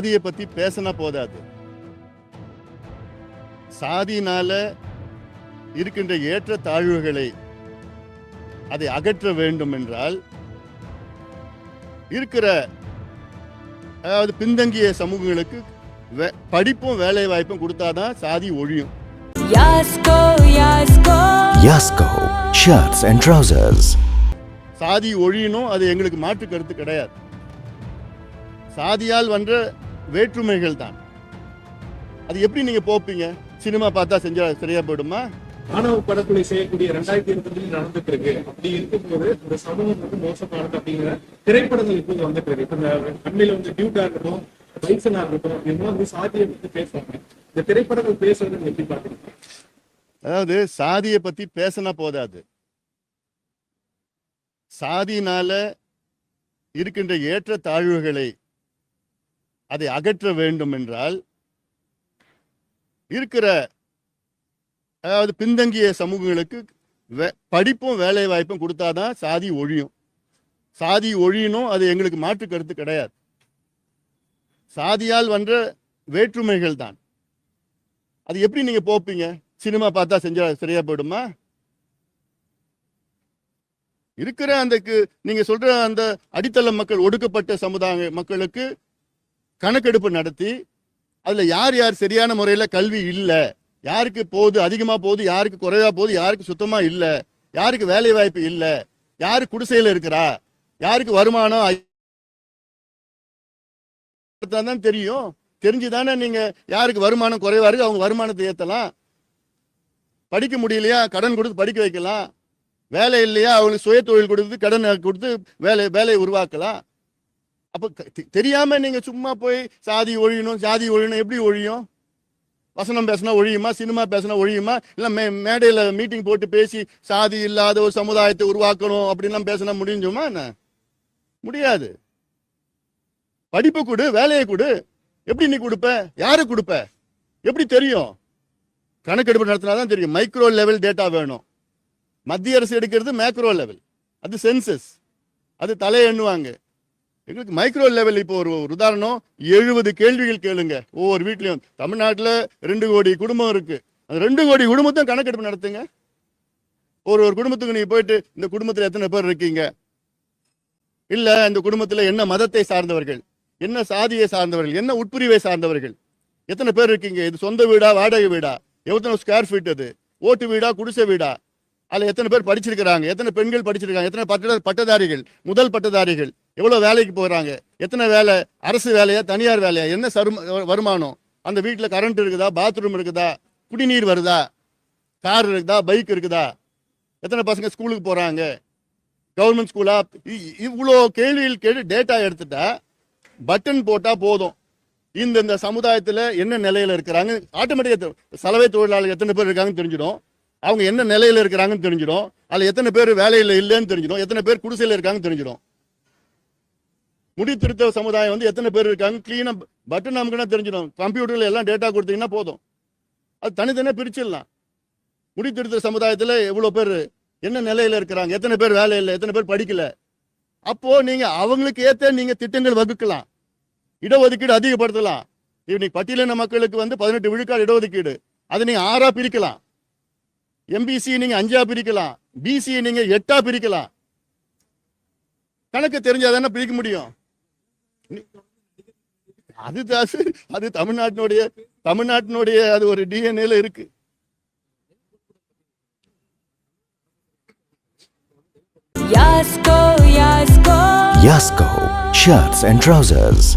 சாதியை பத்தி பேசினா போதாது. சாதியினால இருக்கின்ற ஏற்ற தாழ்வுகளை அதை அகற்ற வேண்டும் என்றால் இருக்கிற அதாவது பின்தங்கிய சமூகங்களுக்கு படிப்பும் வேலை வாய்ப்பும் கொடுத்தாதான் சாதி ஒழியும். சாதி ஒழியணும் அது எங்களுக்கு மாற்று கருத்து கிடையாது. சாதியால் வந்த வேற்றுமைகள் தான். அது எப்படி நீங்க போப்பீங்க? சினிமா பார்த்தா செஞ்சா சரியா போயிடுமா? ஆணவ படக்குழி செய்யக்கூடிய ரெண்டாயிரத்தி இருபத்தஞ்சில் நடந்துட்டு இருக்கு அப்படி இருக்கும்போது இந்த சமூகம் வந்து மோசமானது அப்படிங்கிற திரைப்படங்கள் இப்போது வந்துட்டு இருக்கு இப்ப இந்த கண்ணில வந்து டியூட்டா இருக்கட்டும் பைசனா இருக்கட்டும் இவங்க வந்து சாதியை பத்தி பேசுவாங்க. இந்த திரைப்படங்கள் பேசுறது நீங்க எப்படி பாக்குறீங்க அதாவது சாதியை பத்தி பேசினா போதாது. சாதியினால இருக்கின்ற ஏற்ற தாழ்வுகளை அதை அகற்ற வேண்டும் என்றால் இருக்கிற அதாவது பின்தங்கிய சமூகங்களுக்கு வே- படிப்பும் வேலை வாய்ப்பும் கொடுத்தாதான் சாதி ஒழியும். சாதி ஒழியணும் அது எங்களுக்கு மாற்று கருத்து கிடையாது. சாதியால் வந்த வேற்றுமைகள் தான். அது எப்படி நீங்க போப்பீங்க? சினிமா பார்த்தா செஞ்சா சரியா போயிடுமா? இருக்கிற அந்த நீங்க சொல்ற அந்த அடித்தள மக்கள் ஒடுக்கப்பட்ட சமுதாய மக்களுக்கு கணக்கெடுப்பு நடத்தி அதில் யார் யார் சரியான முறையில் கல்வி இல்லை யாருக்கு போகுது அதிகமாக போகுது யாருக்கு குறைவா போகுது யாருக்கு சுத்தமாக இல்லை யாருக்கு வேலை வாய்ப்பு இல்லை யாரு குடிசையில் இருக்கிறா யாருக்கு வருமானம் தான் தெரியும். தெரிஞ்சுதானே நீங்க யாருக்கு வருமானம் குறைவா இருக்கு அவங்க வருமானத்தை ஏற்றலாம் படிக்க முடியலையா கடன் கொடுத்து படிக்க வைக்கலாம். வேலை இல்லையா அவங்களுக்கு சுய தொழில் கொடுத்து கடன் கொடுத்து வேலை வேலையை உருவாக்கலாம். அப்போ தெரியாம நீங்க சும்மா போய் சாதி ஒழியணும் சாதி ஒழியணும் எப்படி ஒழியும்? வசனம் பேசினா ஒழியுமா? சினிமா பேசினா ஒழியுமா? இல்லை மே மேடையில் மீட்டிங் போட்டு பேசி சாதி இல்லாத ஒரு சமுதாயத்தை உருவாக்கணும் அப்படின்லாம் பேசினா முடிஞ்சுமா என்ன? முடியாது. படிப்பு கொடு வேலையை கொடு. எப்படி நீ கொடுப்ப? யாரு கொடுப்ப? எப்படி தெரியும்? கணக்கெடுப்பு நடத்தினா தான் தெரியும். மைக்ரோ லெவல் டேட்டா வேணும். மத்திய அரசு எடுக்கிறது மேக்ரோ லெவல் அது சென்சஸ் அது தலை எண்ணுவாங்க எங்களுக்கு மைக்ரோ லெவல் இப்போ ஒரு ஒரு உதாரணம் எழுபது கேள்விகள் கேளுங்க. ஒவ்வொரு வீட்லையும். தமிழ்நாட்டில் ரெண்டு கோடி குடும்பம் இருக்கு. அந்த ரெண்டு கோடி குடும்பத்தையும் கணக்கெடுப்பு நடத்துங்க. ஒரு ஒரு குடும்பத்துக்கு நீங்க போயிட்டு இந்த குடும்பத்தில் எத்தனை பேர் இருக்கீங்க? இல்ல இந்த குடும்பத்தில் என்ன மதத்தை சார்ந்தவர்கள்? என்ன சாதியை சார்ந்தவர்கள்? என்ன உட்பிரிவை சார்ந்தவர்கள்? எத்தனை பேர் இருக்கீங்க? இது சொந்த வீடா வாடகை வீடா? எத்தனை ஸ்கொயர் ஃபீட் அது? ஓட்டு வீடா குடிசை வீடா? அதில் எத்தனை பேர் படிச்சிருக்கிறாங்க? எத்தனை பெண்கள் படிச்சிருக்காங்க? எத்தனை பட்ட பட்டதாரிகள்? முதல் பட்டதாரிகள்? எவ்வளோ வேலைக்கு போகிறாங்க எத்தனை வேலை? அரசு வேலையா தனியார் வேலையா? என்ன சரும வருமானம்? அந்த வீட்டில் கரண்ட் இருக்குதா? பாத்ரூம் இருக்குதா? குடிநீர் வருதா? கார் இருக்குதா? பைக் இருக்குதா? எத்தனை பசங்க ஸ்கூலுக்கு போகிறாங்க கவர்மெண்ட் ஸ்கூலா இ- இவ்வளோ கேள்விகள் கேட்டு டேட்டா எடுத்துட்டா பட்டன் போட்டால் போதும். இந்த இந்த சமுதாயத்தில் என்ன நிலையில் இருக்கிறாங்க? ஆட்டோமேட்டிக்காக சலவை தொழிலாளர்கள் எத்தனை பேர் இருக்காங்கன்னு தெரிஞ்சிடும். அவங்க என்ன நிலையில் இருக்கிறாங்கன்னு தெரிஞ்சிடும். அதில் எத்தனை பேர் வேலையில் இல்லைன்னு தெரிஞ்சிடும். எத்தனை பேர் குடிசையில் இருக்காங்கன்னு தெரிஞ்சிடும். முடி திருத்த சமுதாயம் வந்து எத்தனை பேர் இருக்காங்க? கிளீனாக பட்டன் நமக்குன்னா தெரிஞ்சிடும். கம்ப்யூட்டரில் எல்லாம் டேட்டா கொடுத்தீங்கன்னா போதும். அது தனித்தனியாக பிரிச்சிடலாம். முடி திருத்த சமுதாயத்தில் எவ்வளோ பேர் என்ன நிலையில் இருக்கிறாங்க? எத்தனை பேர் வேலை இல்லை? எத்தனை பேர் படிக்கல? அப்போது நீங்கள் அவங்களுக்கு ஏற்ற நீங்கள் திட்டங்கள் வகுக்கலாம். இடஒதுக்கீடு அதிகப்படுத்தலாம். இன்னைக்கு பட்டியலின மக்களுக்கு வந்து பதினெட்டு விழுக்காடு இடஒதுக்கீடு. அதை நீங்கள் ஆறாக பிரிக்கலாம். எம்பிசி நீங்கள் அஞ்சாக பிரிக்கலாம். பிசி நீங்கள் எட்டாக பிரிக்கலாம். கணக்கு தெரிஞ்சாதானே பிரிக்க முடியும். அது தாசு அது தமிழ்நாட்டினுடைய தமிழ்நாட்டினுடைய அது ஒரு டிஎன்ஏல இருக்கு Yasko, Yasko. Yasko Shirts and Trousers.